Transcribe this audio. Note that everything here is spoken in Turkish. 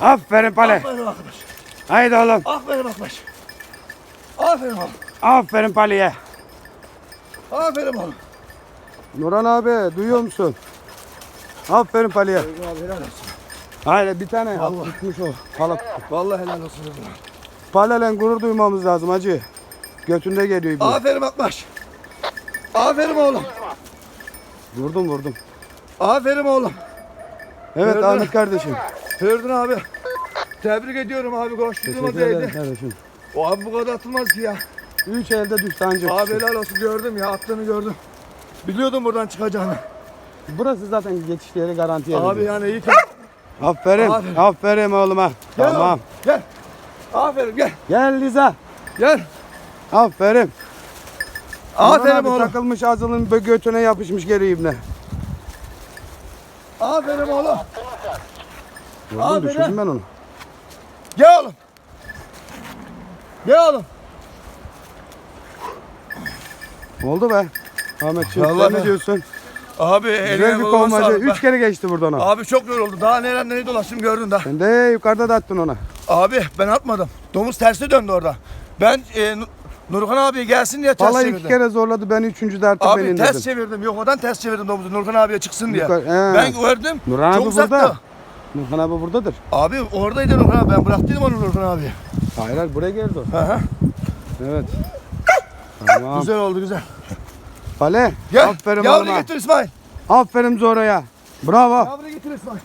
Aferin Pale. Aferin arkadaş. Haydi oğlum. Aferin arkadaş. Aferin oğlum. Aferin Pale'ye. Aferin oğlum. Nurhan abi duyuyor musun? Aferin Pale'ye. Ergun abi helal olsun. Haydi bir tane Allah. tutmuş o. Balık. Vallahi helal olsun. Pale'yle gurur duymamız lazım hacı. Götünde geliyor bu. Aferin Akbaş. Aferin oğlum. Vurdum vurdum. Aferin oğlum. Evet Nerede? Ahmet kardeşim. Ergun abi. Tebrik ediyorum abi. Koştuğuma Teşekkür ederim değdi. kardeşim. O abi bu kadar atılmaz ki ya. Üç elde düştü ancak. Abi helal olsun gördüm ya attığını gördüm. Biliyordum buradan çıkacağını. Burası zaten geçiş yeri garanti yeri. Abi yani iyi ki. Aferin. Aferin. Aferin oğluma. Gel Tamam. oğlum, Gel. Aferin gel. Gel Liza. Gel. Aferin. Aferin abi oğlum. Takılmış ağzının bö- götüne yapışmış geri ibne. Aferin oğlum. Vurdum Aferin. düşürdüm ben onu. Gel oğlum. Gel oğlum. Oldu be. Ahmetciğim sen Vallahi ne be. diyorsun? Abi Güzel bir sağlık. Üç kere geçti buradan o. Abi çok yoruldu. Daha neler neyi dolaştım gördün daha. Sen de yukarıda da attın ona. Abi ben atmadım. Domuz tersi döndü orada. Ben e, Nu- Nurhan abi gelsin diye ters Vallahi çevirdim. iki kere zorladı ben üçüncü de artık Abi ters indirdim. çevirdim. Yok odan ters çevirdim domuzu Nurhan abiye çıksın diye. Yukarı- he. Ben gördüm. Nurhan çok abi uzakta. burada. Nurhan abi buradadır. Abi oradaydı Nurhan abi. Ben bıraktıydım onu Nurhan abi. Hayır hayır buraya geldi o. Hı hı. Evet. Tamam. Güzel oldu güzel. Pale. Gel. Aferin Yavru oğluma. getir İsmail. Aferin Zora'ya. Bravo. Yavru getir İsmail.